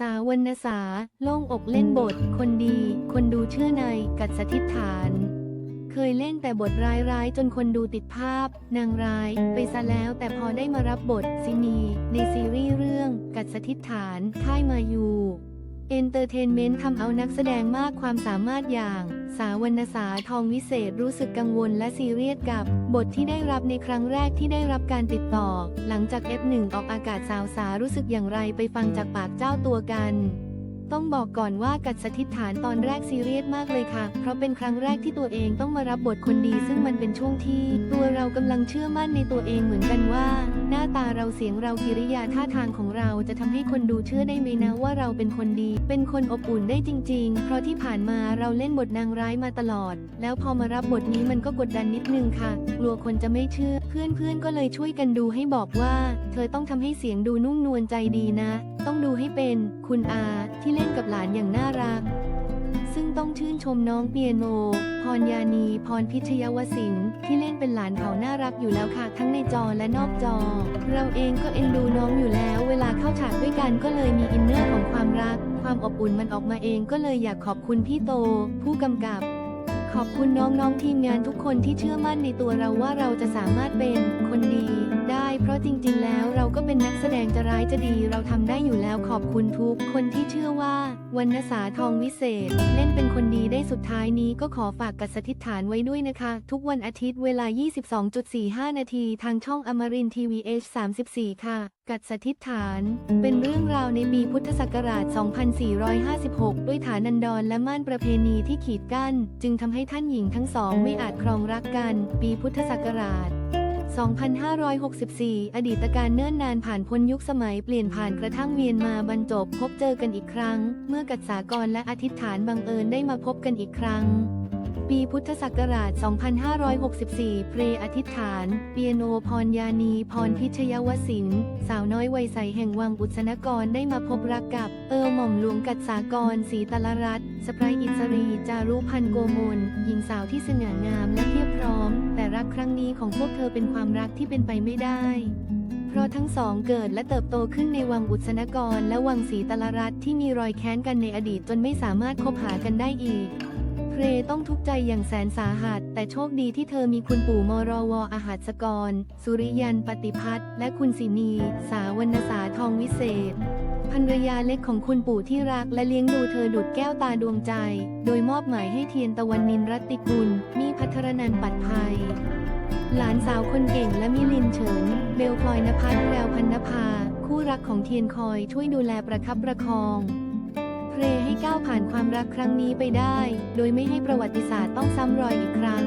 สาวรรณสา โล่งอกเล่นบท คนดี คนดูเชื่อใน กัดสถิษฐาน เคยเล่นแต่บทร้ายๆ จนคนดูติดภาพ นางร้าย ไปซะแล้วแต่พอได้มารับบทซินี ในซีรีส์เรื่อง กัดสถิษฐาน ค่ายมายู เอนเตอร์เทนเมนต์ทำเอานักแสดงมากความสามารถอย่าง สาวรรณสาทองวิเศษรู้สึกกังวลและซีเรียสกับบทที่ได้รับในครั้งแรกที่ได้รับการติดต่อ หลังจาก F1 ออกอากาศสาวสารู้สึกอย่างไรไปฟังจากปากเจ้าตัวกัน ต้องบอกก่อนว่ากัดสถิษฐานตอนแรกซีเรียสมากเลยค่ะ เพราะเป็นครั้งแรกที่ตัวเองต้องมารับบทคนดี ซึ่งมันเป็นช่วงที่ตัวเรากำลังเชื่อมั่นในตัวเองเหมือนกันว่า หน้าตาเราเสียงเรากิริยาท่าทางของเราจะทำให้คนดูเชื่อได้ไหมนะว่าเราเป็นคนดี เป็นคนอบอุ่นได้จริง ๆ เพราะที่ผ่านมาเราเล่นบทนางร้ายมาตลอด แล้วพอมารับบทนี้มันก็กดดันนิดนึงค่ะ กลัวคนจะไม่เชื่อ เพื่อนๆก็เลยช่วยกันดูให้บอกว่า เธอต้องทำให้เสียงดูนุ่มนวลใจดีนะ ต้องดูให้เป็น คุณอา ที่เล่นกับหลานอย่างน่ารัก ซึ่งต้องชื่นชมน้องเปียโน พรยานี พรพิชยวสินที่เล่นเป็นหลานเขาน่ารักอยู่แล้วค่ะ ทั้งในจอและนอกจอ เราเองก็เอ็นดูน้องอยู่แล้ว เวลาเข้าฉากด้วยกันก็เลยมีอินเนอร์ของความรัก ความอบอุ่นมันออกมาเองก็เลยอยากขอบคุณพี่โต ผู้กำกับขอบคุณน้องๆทีมงานทุกคนที่เชื่อมั่นในตัวเราว่าเราจะสามารถเป็นคนดีได้ เพราะจริง ๆ แล้วเราก็เป็นนักแสดงจะร้ายจะดีเราทำได้อยู่แล้วขอบคุณทุกคนที่เชื่อว่า วรรณสาทองวิเศษ เล่นเป็นคนดีได้สุดท้ายนี้ก็ขอฝากกัดสถิษฐานไว้ด้วยนะคะ ทุกวันอาทิตย์เวลา 22.45 นาทีทางช่องอมรินทีวีเอช34 ค่ะ กัดสถิษฐาน เป็นเรื่องราวในปีพุทธศักราช 2456 ด้วยฐานันดรและม่านประเพณีที่ขีดกั้น จึงทำให้ท่านหญิงทั้งสองไม่อาจครองรักกัน ปีพุทธศักราช 2564 อดีตการเนิ่นนานผ่านพ้นยุคสมัยเปลี่ยนผ่านกระทั่งเวียนมาบรรจบพบเจอกันอีกครั้ง เมื่อกัดสากรและอธิษฐานบังเอิญได้มาพบกันอีกครั้ง ปีพุทธศักราช 2564 เพรอธิษฐาน เปียโนพรยานี พรพิชยวสินสาวน้อยวัยใสแห่งวังอุศนกรได้มาพบรักกับ เออหม่อมหลวงกัดสากรศรีตลรัตสไปรอิสรี จารุพันโกมลหญิงสาวที่สง่างามและเพียบพร้อม รักครั้งนี้ของพวกเธอเป็นความรักที่เป็นไปไม่ได้ เพราะทั้งสองเกิดและเติบโตขึ้นในวังอุศนกร และวังศรีตลรัตที่มีรอยแค้นกันในอดีตจนไม่สามารถคบหากันได้อีก เพรต้องทุกข์ใจอย่างแสนสาหัส แต่โชคดีที่เธอมีคุณปู่มรวอาหารสกร สุริยันปฏิพัฒน์และคุณสินี สาวรรณสาทองวิเศษ รรยาเล็กของคุณปู่ที่รักและเลี้ยงดูเธอดุดแก้วตาดวงใจ โดยมอบหมายให้เทียนตะวันนินรัตติกุล มีพัทรนันปัดภัย หลานสาวคนเก่งและมิลินเฉิน เบลพลอยนภัสแพรวพันนภา คู่รักของเทียนคอยช่วยดูแลประคับประคองเพลให้ก้าวผ่านความรักครั้งนี้ไปได้ โดยไม่ให้ประวัติศาสตร์ต้องซ้ำรอยอีกครั้ง